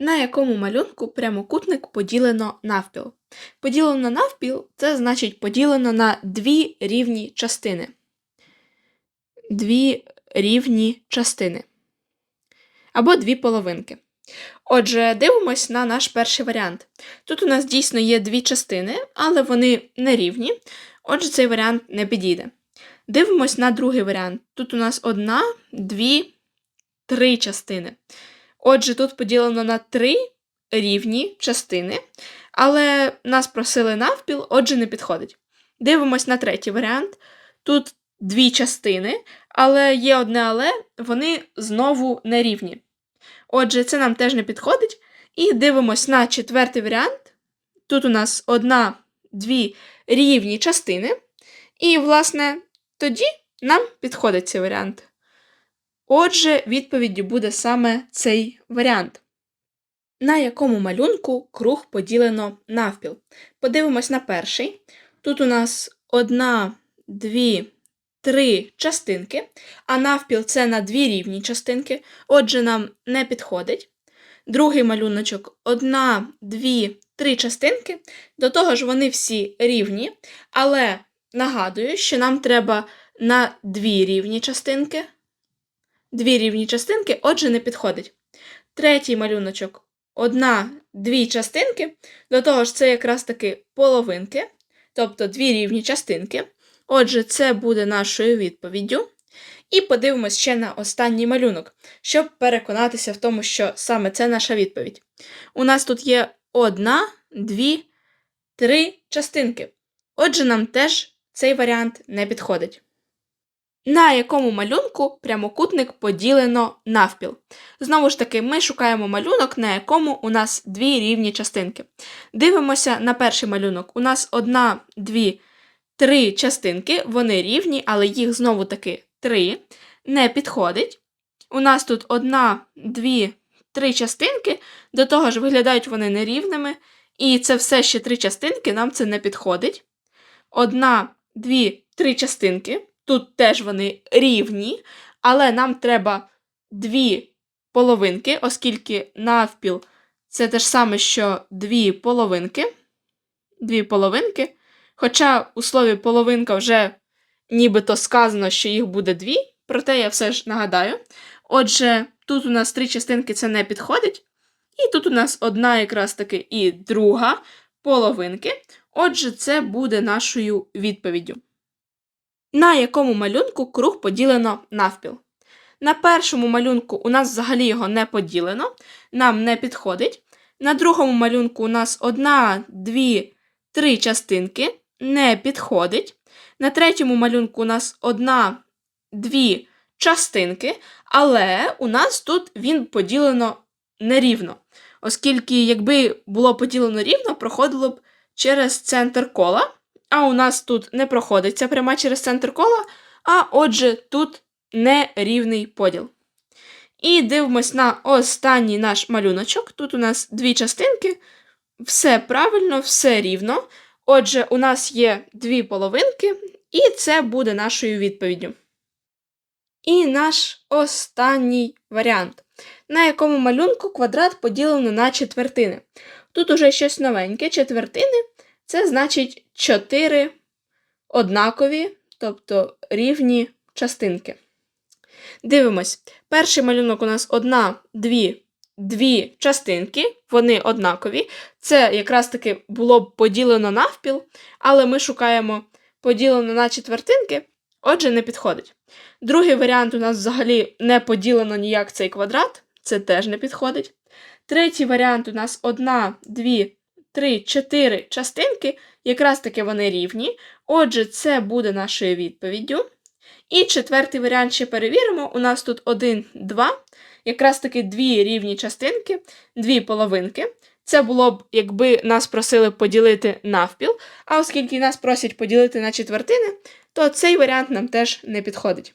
На якому малюнку прямокутник поділено навпіл? Поділено навпіл це значить поділено на дві рівні частини. Дві рівні частини. Або дві половинки. Отже, дивимось на наш перший варіант. Тут у нас дійсно є дві частини, але вони не рівні. Отже, цей варіант не підійде. Дивимось на другий варіант. Тут у нас одна, дві, три частини. Отже, тут поділено на три рівні частини, але нас просили навпіл, отже, не підходить. Дивимось на третій варіант. Тут дві частини, але є одне але, вони знову не рівні. Отже, це нам теж не підходить. І дивимось на четвертий варіант. Тут у нас одна, дві рівні частини. І, власне, тоді нам підходить цей варіант. Отже, відповіддю буде саме цей варіант. На якому малюнку круг поділено навпіл? Подивимось на перший. Тут у нас одна, дві, три частинки, а навпіл це на дві рівні частинки, отже, нам не підходить. Другий малюночок одна, дві, три частинки. До того ж, вони всі рівні, але нагадую, що нам треба на дві рівні частинки. Дві рівні частинки, отже, не підходить. Третій малюночок одна, дві частинки. До того ж, це якраз таки половинки, тобто дві рівні частинки. Отже, це буде нашою відповіддю. І подивимось ще на останній малюнок, щоб переконатися в тому, що саме це наша відповідь. У нас тут є одна, дві, три частинки. Отже, нам теж цей варіант не підходить. На якому малюнку прямокутник поділено навпіл. Знову ж таки, ми шукаємо малюнок, на якому у нас дві рівні частинки. Дивимося на перший малюнок. У нас одна, дві, три частинки, вони рівні, але їх знову таки три. Не підходить. У нас тут одна, дві, три частинки, до того ж виглядають вони нерівними. І це все ще три частинки, нам це не підходить. Одна, дві, три частинки. Тут теж вони рівні, але нам треба дві половинки, оскільки навпіл це те ж саме, що дві половинки. Дві половинки. Хоча у слові половинка вже нібито сказано, що їх буде дві, проте я все ж нагадаю. Отже, тут у нас три частинки це не підходить. І тут у нас одна якраз таки і друга половинки. Отже, це буде нашою відповіддю. На якому малюнку круг поділено навпіл? На першому малюнку у нас взагалі його не поділено, нам не підходить. На другому малюнку у нас одна, дві, три частинки не підходить. На третьому малюнку у нас одна, дві частинки, але у нас тут він поділено нерівно. Оскільки, якби було поділено рівно, проходило б через центр кола. А у нас тут не проходить ця пряма через центр кола, а отже, тут нерівний поділ. І дивимось на останній наш малюночок. Тут у нас дві частинки. Все правильно, все рівно. Отже, у нас є дві половинки, і це буде нашою відповіддю. І наш останній варіант, на якому малюнку квадрат поділено на четвертини. Тут уже щось новеньке, четвертини це значить чотири однакові, тобто рівні частинки. Дивимось, перший малюнок у нас одна, дві, дві частинки, вони однакові. Це якраз таки було б поділено навпіл, але ми шукаємо поділено на четвертинки, отже, не підходить. Другий варіант у нас взагалі не поділено ніяк цей квадрат, це теж не підходить. Третій варіант у нас одна, дві, три, чотири частинки, якраз таки вони рівні. Отже, це буде нашою відповіддю. І четвертий варіант ще перевіримо. У нас тут 1, 2, якраз таки дві рівні частинки, дві половинки. Це було б, якби нас просили поділити навпіл, а оскільки нас просять поділити на четвертини, то цей варіант нам теж не підходить.